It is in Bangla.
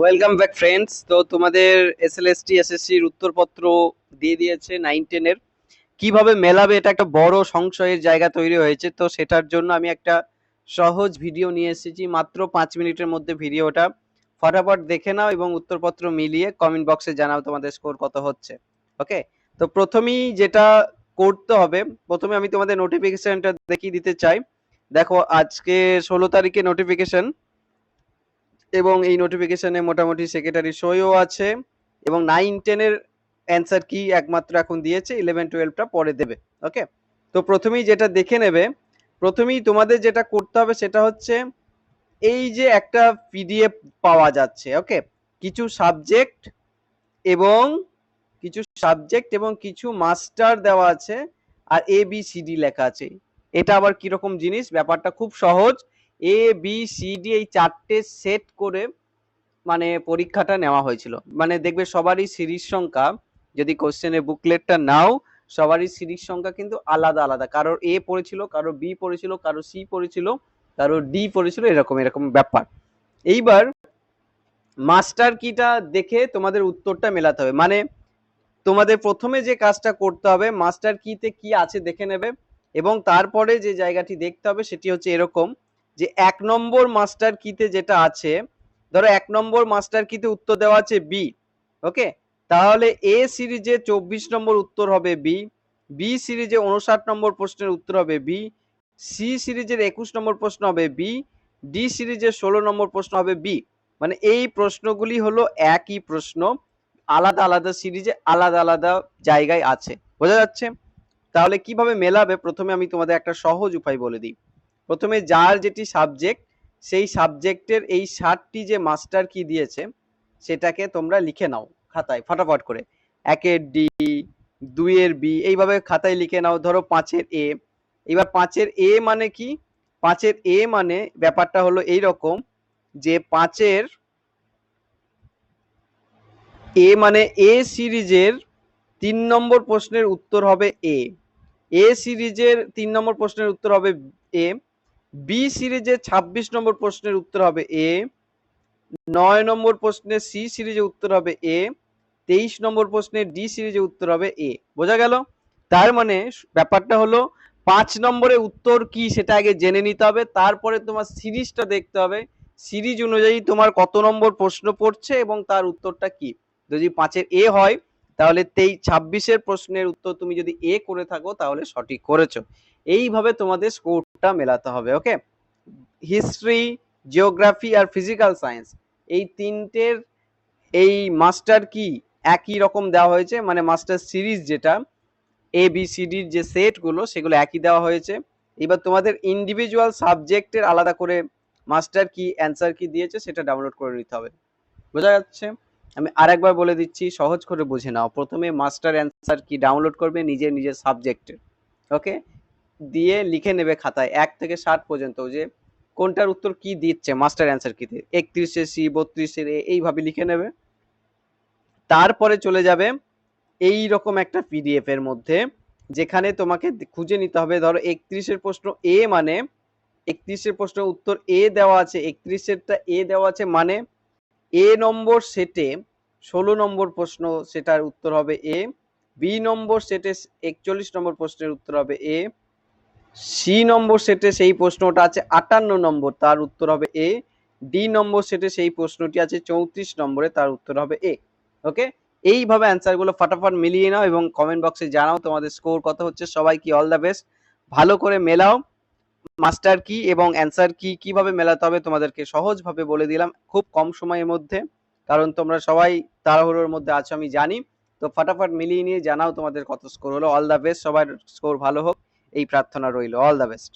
ওয়েলকাম ব্যাক ফ্রেন্ডস তো তোমাদের এসএলএসটি এসএসসির উত্তরপত্র দিয়ে দিয়েছে নাইন টেনের কীভাবে মেলাবে এটা একটা বড় সংশয়ের জায়গা তৈরি হয়েছে, তো সেটার জন্য আমি একটা সহজ ভিডিও নিয়ে এসেছি। মাত্র পাঁচ মিনিটের মধ্যে ভিডিওটা ফটাফট দেখে নাও এবং উত্তরপত্র মিলিয়ে কমেন্ট বক্সে জানাও তোমাদের স্কোর কত হচ্ছে। ওকে তো প্রথমেই যেটা করতে হবে, প্রথমে আমি তোমাদের নোটিফিকেশনটা দেখিয়ে দিতে চাই। দেখো, আজকে ষোলো তারিখে নোটিফিকেশন এবং এই নোটিফিকেশনে মোটামুটি সেক্রেটারি সইও আছে এবং নাইন টেনের অ্যান্সার কি একমাত্র এখন দিয়েছে ইলেভেন টুয়েলভটা পরে দেবে ওকে তো প্রথমেই যেটা দেখে নেবে, প্রথমেই তোমাদের যেটা করতে হবে সেটা হচ্ছে এই যে একটা পিডিএফ পাওয়া যাচ্ছে ওকে কিছু সাবজেক্ট এবং কিছু সাবজেক্ট এবং কিছু মাস্টার দেওয়া আছে, আর এ বি সি ডি লেখা আছে। এটা আবার কীরকম জিনিস? ব্যাপারটা খুব সহজ। এ বি সি ডি এই চারটে সেট করে মানে পরীক্ষাটা নেওয়া হয়েছিল। মানে দেখবে সবারই সিরিজ সংখ্যা, যদি কোশ্চেনের বুকলেটটা নাও, সবারই সিরিজ সংখ্যা কিন্তু আলাদা আলাদা। কারোর এ পড়েছিল, কারোর বি পড়েছিল, কারোর সি পড়েছিল, কারোর ডি পড়েছিল, এরকম এরকম ব্যাপার। এইবার মাস্টার কিটা দেখে তোমাদের উত্তরটা মেলাতে হবে। মানে তোমাদের প্রথমে যে কাজটা করতে হবে মাস্টার কিতে কি আছে দেখে নেবে, এবং তারপরে যে জায়গাটি দেখতে হবে সেটি হচ্ছে এরকম। যে এক নম্বর মাস্টার কিতে যেটা আছে, ধরো এক নম্বর মাস্টার কিতে উত্তর দেওয়া আছে বি ওকে তাহলে এ সিরিজে চব্বিশ নম্বর উত্তর হবে বি বি সিরিজে উনষাট নম্বর প্রশ্নের উত্তর হবে বি সি সিরিজের একুশ নম্বর প্রশ্ন হবে বি ডি সিরিজের ষোলো নম্বর প্রশ্ন হবে বি মানে এই প্রশ্নগুলি হলো একই প্রশ্ন, আলাদা আলাদা সিরিজে আলাদা আলাদা জায়গায় আছে। বোঝা যাচ্ছে? তাহলে কীভাবে মেলাবে? প্রথমে আমি তোমাদের একটা সহজ উপায় বলে দিই। প্রথমে যার যেটি সাবজেক্ট সেই সাবজেক্টের এই ষাটটি যে মাস্টার কি দিয়েছে, সেটাকে তোমরা লিখে নাও খাতায়, ফটাফট করে। একের ডি দুইয়ের বি এইভাবে খাতায় লিখে নাও, ধরো পাঁচের এ এবার পাঁচের এ মানে কি? পাঁচের এ মানে ব্যাপারটা হলো এই রকম যে পাঁচের এ মানে এ সিরিজের তিন নম্বর প্রশ্নের উত্তর হবে এ এ সিরিজের তিন নম্বর প্রশ্নের উত্তর হবে এ বি সিরিজের ছাব্বিশ নম্বর প্রশ্নের উত্তর হবে এ নয় নম্বর প্রশ্নের সি সিরিজে উত্তর হবে এ তেইশ নম্বর প্রশ্নের ডি সিরিজে উত্তর হবে এ বোঝা গেল? তার মানে ব্যাপারটা হলো, পাঁচ নম্বরে উত্তর কি সেটা আগে জেনে নিতে হবে, তারপরে তোমার সিরিজটা দেখতে হবে। সিরিজ অনুযায়ী তোমার কত নম্বর প্রশ্ন পড়ছে এবং তার উত্তরটা কি। যদি পাঁচের এ হয়, তাহলে তেই, ছাব্বিশের প্রশ্নের উত্তর তুমি যদি এ করে থাকো, তাহলে সঠিক করেছ। এইভাবে তোমাদের স্কোরটা মেলাতে হবে ওকে হিস্ট্রি জিওগ্রাফি আর ফিজিক্যাল সায়েন্স এই তিনটের এই মাস্টার কি একই রকম দেওয়া হয়েছে? মানে মাস্টার সিরিজ যেটা এ বি সি ডির যে সেটগুলো সেগুলো একই দেওয়া হয়েছে। এবার তোমাদের ইন্ডিভিজুয়াল সাবজেক্টের আলাদা করে মাস্টার কি অ্যান্সার কি দিয়েছে, সেটা ডাউনলোড করে নিতে হবে। বোঝা যাচ্ছে? আমি আরেকবার বলে দিচ্ছি, সহজ করে বুঝে নাও। প্রথমে মাস্টার অ্যান্সার কি ডাউনলোড করবে, নিজের নিজের সাবজেক্টের ওকে দিয়ে লিখে নেবে খাতায় এক থেকে ষাট পর্যন্ত যে কোনটার উত্তর কি দিচ্ছে, মাস্টার অ্যান্সার কিতে একত্রিশে সি বত্রিশের এ, এইভাবে লিখে নেবে। তারপরে চলে যাবে এই রকম একটা পিডিএফ এর মধ্যে, যেখানে তোমাকে খুঁজে নিতে হবে, ধরো একত্রিশের প্রশ্ন এ মানে একত্রিশের প্রশ্নের উত্তর এ দেওয়া আছে, একত্রিশেরটা এ দেওয়া আছে মানে এ নম্বর সেটে ষোলো নম্বর প্রশ্ন সেটার উত্তর হবে এ, বি নম্বর সেটে একচল্লিশ নম্বর প্রশ্নের উত্তর হবে এ সি নম্বর সেটে সেই প্রশ্নটা আছে আটান্ন নম্বর, তার উত্তর হবে এ। ডি নম্বর সেটে সেই প্রশ্নটি আছে চৌত্রিশ নম্বরে, তার উত্তর হবে এ। ওকে? এইভাবে অ্যান্সারগুলো ফটাফট মিলিয়ে নাও এবং কমেন্ট বক্সে জানাও তোমাদের স্কোর কত হচ্ছে। সবাই কি অল দ্য বেস্ট? ভালো করে মেলাও। মাস্টার কি এবং অ্যান্সার কি কীভাবে মেলাতে হবে তোমাদেরকে সহজভাবে বলে দিলাম খুব কম সময়ের মধ্যে, কারণ তোমরা সবাই তাড়াহুড়োর মধ্যে আছো আমি জানি। তো ফটাফট মিলিয়ে নিয়ে জানাও তোমাদের কত স্কোর হলো। অল দ্য বেস্ট, সবার স্কোর ভালো হোক। এই প্রার্থনা রইল। All the best